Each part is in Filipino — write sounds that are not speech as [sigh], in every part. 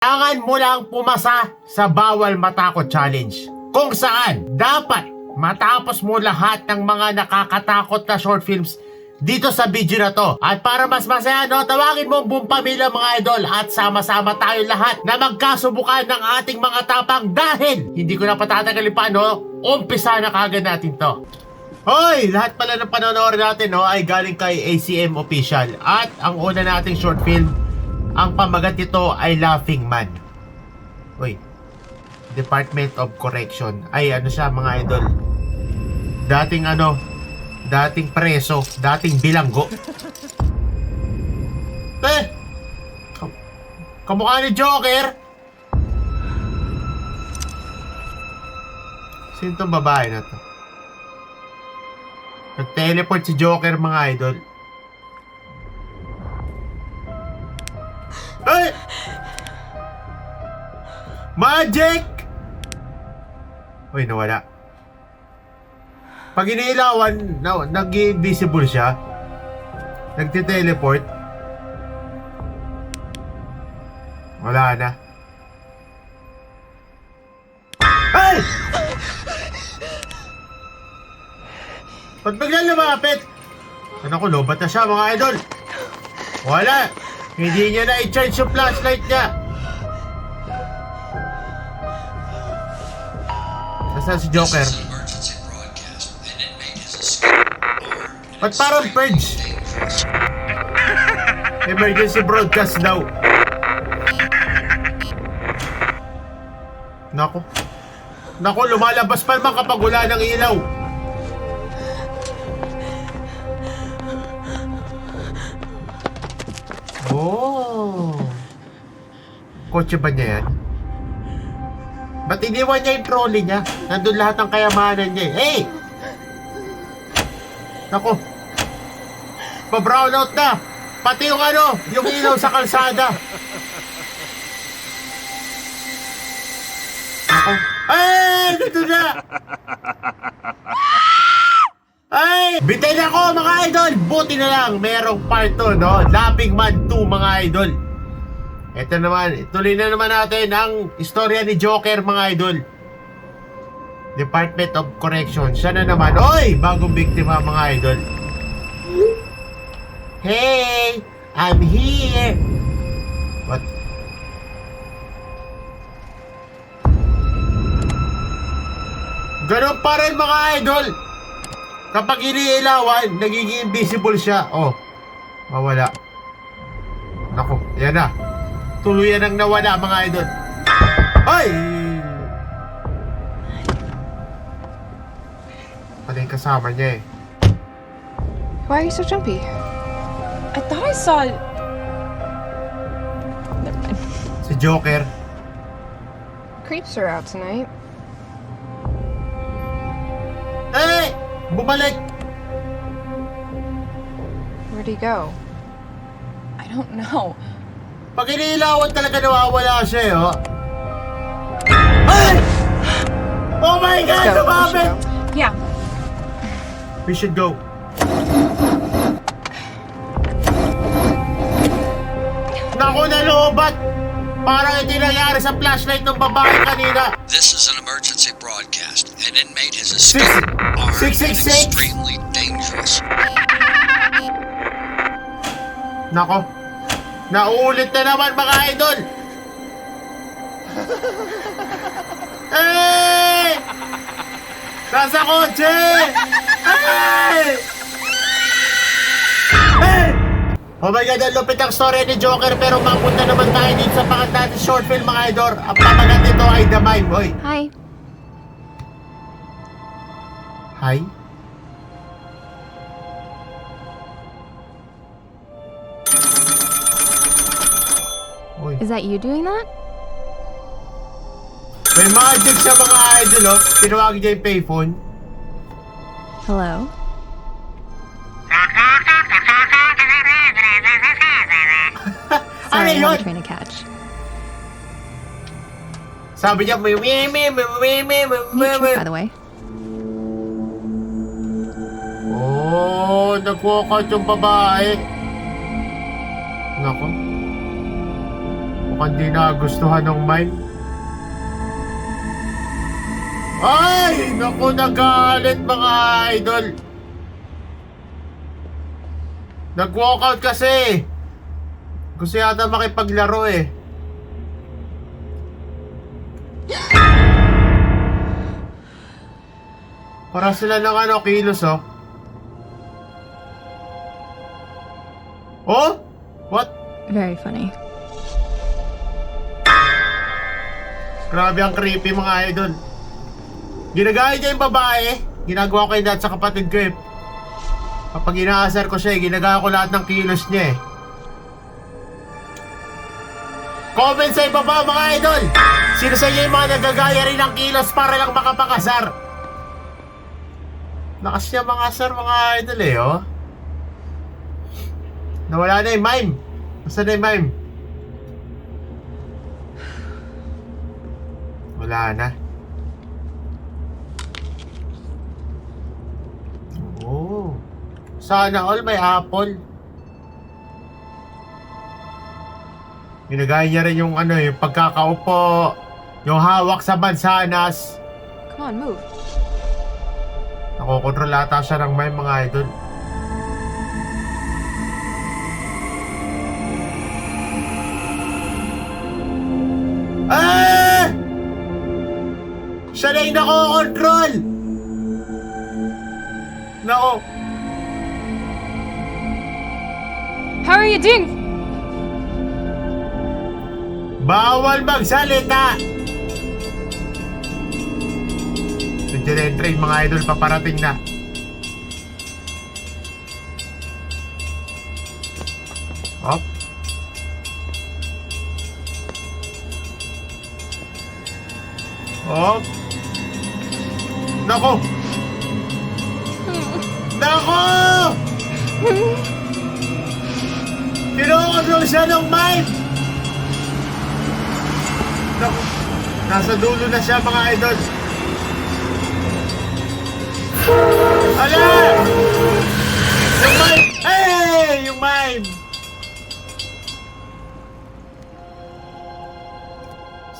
Kailangan mo lang pumasa sa bawal matakot challenge. Kung saan, dapat matapos mo lahat ng mga nakakatakot na short films dito sa video na to. At para mas masaya, no, tawagin mo ang buong pamilya mga idol at sama-sama tayo lahat na magkasubukan ng ating mga tapang dahil hindi ko na patatagalin pa, no, umpisa na kagad natin to. Hoy! Lahat pala ng panonood natin no, ay galing kay ACM Official. At ang una nating short film, ang pamagat nito ay Laughing Man. Uy, Department of Correction. Ay, ano siya mga idol? Dating ano, dating preso, dating bilanggo. [laughs] Eh! Kam- Kamukha ni Joker! Sino tong babae na to? Nag-teleport si Joker mga idol. Magic! Uy, nawala. Pag iniilawan, na, nag-invisible siya. Nagti-teleport. Wala na. Ay! Ba't bigla lumapit? Ano ko, lobat na siya mga idol. Wala. Hindi niya na i-charge yung flashlight niya. Nasaan si Joker? Ba't parang purge? Emergency broadcast daw. Nako. Nako, lumalabas pa naman kapag wala ng ilaw. Oh. Kotse ba niya yan? Ba't iniwan niya yung trolley niya? Nandun lahat ng kayamanan niya eh. Hey! Nako. Pa-brown out na. Pati yung ano, yung ilaw sa kalsada. Nako. Ay! Dito na! Ay! Bitay na ako mga idol! Buti na lang, merong part 2, no? Lapping Man 2 mga idol. Ito naman, tuloy na naman natin ang istorya ni Joker mga idol. Department of Correction. Siya na naman. Oy! Bagong biktima mga idol. Hey! I'm here! What? Ganun pa rin mga idol. Kapag iniilawan, nagiging invisible siya. Oh, mawala. Nako, yan na. Tuluyan ang nawala mga idol. Ay! Pala yung kasama niya eh. Why are you so jumpy? I thought I saw. Si Joker. Creeps are out tonight. Eh! Bumalik! Where'd he go? I don't know. Pag iniilawan talaga nawawala siya eh, oh. Ay! Oh my God! Let's go. We should Lumapit! go. Yeah. We should go. Naku, nalobat! Parang ito yung nangyari sa flashlight ng babae kanina. This is an emergency broadcast. An inmate has escaped armed six, and six, six. extremely dangerous. Nako, nauulit na naman mga idol. Hey! Nasa kotse! Hey! Hey! Oh my God, ang lupit ang story ni Joker pero mapunta naman tayo dito sa pangat natin short film mga idol. Ang pamagat nito ay The Mime. Hoy, Hi. hi. Uy. Is that you doing that? May magic sa mga idol, oh. Tinawag niya yung payphone. Hello? Ano Sorry, I yun? have a train to catch. Sabi niya, may may may may may may may New may trip, by the way. Oh, nag-walkout yung babae. Nako. Mukhang di nagustuhan ng mime. Ay! Naku, nagalit mga idol. Nag-walkout kasi. Gusto yata makipaglaro eh. Para sila ng ano, kilos oh. Oh? What? Very funny. Grabe ang creepy mga idol. Ginagaya niya yung babae. Ginagawa ko yung dad sa kapatid ko eh. Kapag inaasar ko siya eh, ginagaya ko lahat ng kilos niya eh. Comment sa ibaba mga idol! Sino sa inyo yung mga nagagaya rin ng kilos para lang makapakasar? Lakas niya mga asar mga idol eh oh. Nawala na yung mime. Basta na yung mime? Wala na. Oh. Sana all may apple. Ginagaya niya rin yung ano yung pagkakaupo, yung hawak sa mansanas. Come on, move. Nakokontrol ata siya ng may mga idol. Ah! Siya na yung nakokontrol! Nako, How are you doing? bawal magsalita! Nandiyan na yung train mga idol, paparating na. Hop. Hop. Nako! Nako! Kinokontrol siya ng mind! Nako! Nasa dulo na siya mga idol. Ala! Yung mime! Hey! Yung mime!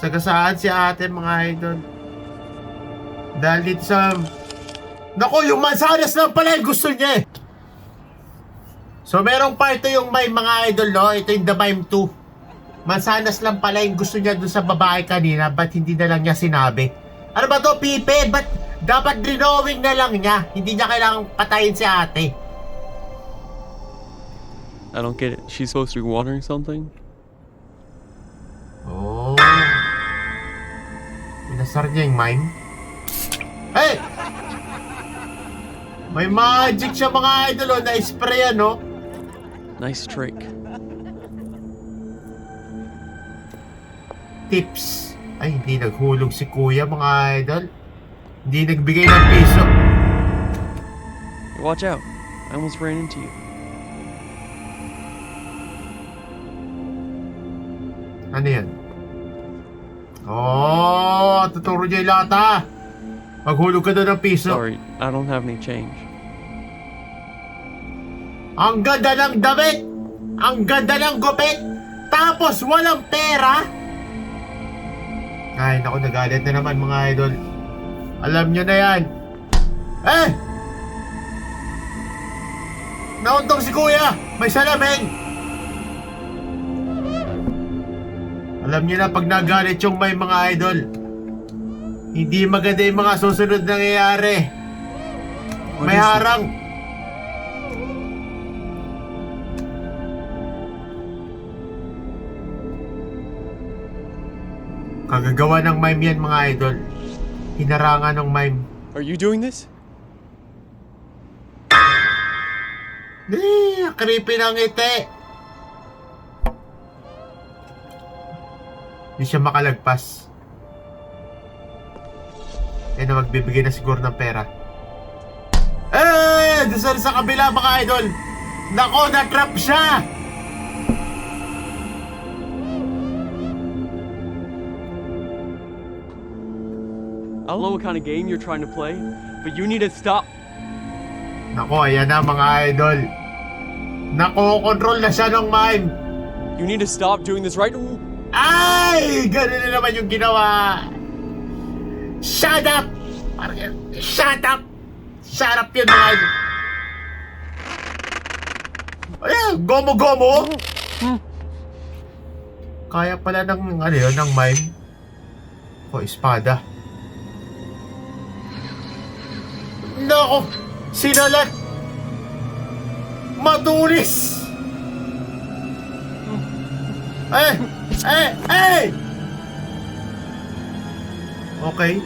Sagasaan si ate mga idol. Dahil dito sa... Nako, yung mansanas lang pala yung gusto niya eh. So merong part 2 yung mime mga idol no? Ito yung The Mime 2. Mansanas lang pala yung gusto niya dun sa babae kanina Ba't hindi na lang niya sinabi? Ano ba to, Pipe? Ba't dapat drawing na lang niya? Hindi niya kailangang patayin si ate. I don't get it. She's supposed to be watering something? Oh. Pinasar niya yung mime. Hey! May magic siya mga idol oh, na-spray ano. Nice trick. Tips. Ay, hindi naghulog si kuya mga idol. Hindi nagbigay ng piso. Hey, watch out. I almost ran into you. Ano yan? Oh, tuturo niya yung lahat ah. Maghulog ka doon ng piso. Sorry, I don't have any change. Ang ganda ng damit! Ang ganda ng gupit! Tapos walang pera! Ay, naku, nagalit na naman mga idol. Alam nyo na yan. Eh! Nauntong si kuya! May salamin! Alam nyo na pag nagalit yung may mga idol. Hindi maganda yung mga susunod na nangyayari. May harang. Kagagawa ng mime yan mga idol. Hinarangan ng mime. Are you doing this? Eh, creepy ng ngiti. Hindi siya makalagpas. Eh na magbibigay na siguro ng pera. Eh! Doon sa, kabila mga idol. Nako, na-trap siya! I don't know what kind of game you're trying to play, but you need to stop. Nako, ayan na mga idol. Nako, control na siya ng mime. You need to stop doing this right. Ay! Ganun na naman yung ginawa. Shut up! Parang, shut up! Shut up yun mga idol. Gomo-gomo. Kaya pala ng, ano yun, ng mime. O, espada. Nako! Sinalat! Matulis! Eh! Eh! Eh! Okay.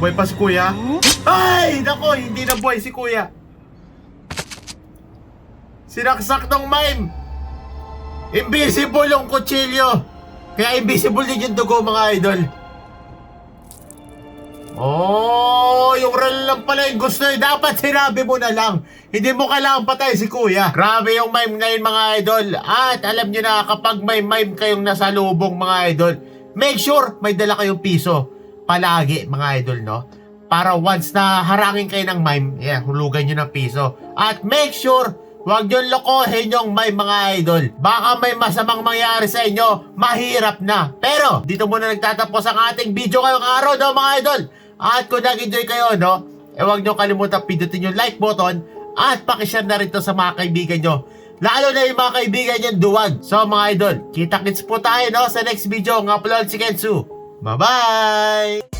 Buhay pa si kuya. Ay! Nako! Hindi na buhay si kuya. Sinaksak ng mime! Invisible yung kutsilyo! Kaya invisible din yung dugo mga idol. Oh, yung real lang pala yung gusto eh. Dapat sinabi mo na lang. Hindi mo kailangan patay si kuya. Grabe yung mime ngayon mga idol. At alam nyo na kapag may mime kayong nasa lubong mga idol, make sure may dala kayong piso. Palagi mga idol, no? Para once na harangin kayo ng mime, yeah, hulugan nyo ng piso. At make sure Huwag nyo lokohin yung may mga idol. Baka may masamang mangyari sa inyo, mahirap na. Pero, dito muna nagtatapos ang ating video ngayong araw, no, mga idol. At kung nag-enjoy kayo, no, eh huwag nyo kalimutan pindutin yung like button at pakishare na rin to sa mga kaibigan nyo. Lalo na yung mga kaibigan nyo duwag. So mga idol, kita-kits po tayo no, sa next video ng upload si Kensu. Bye-bye!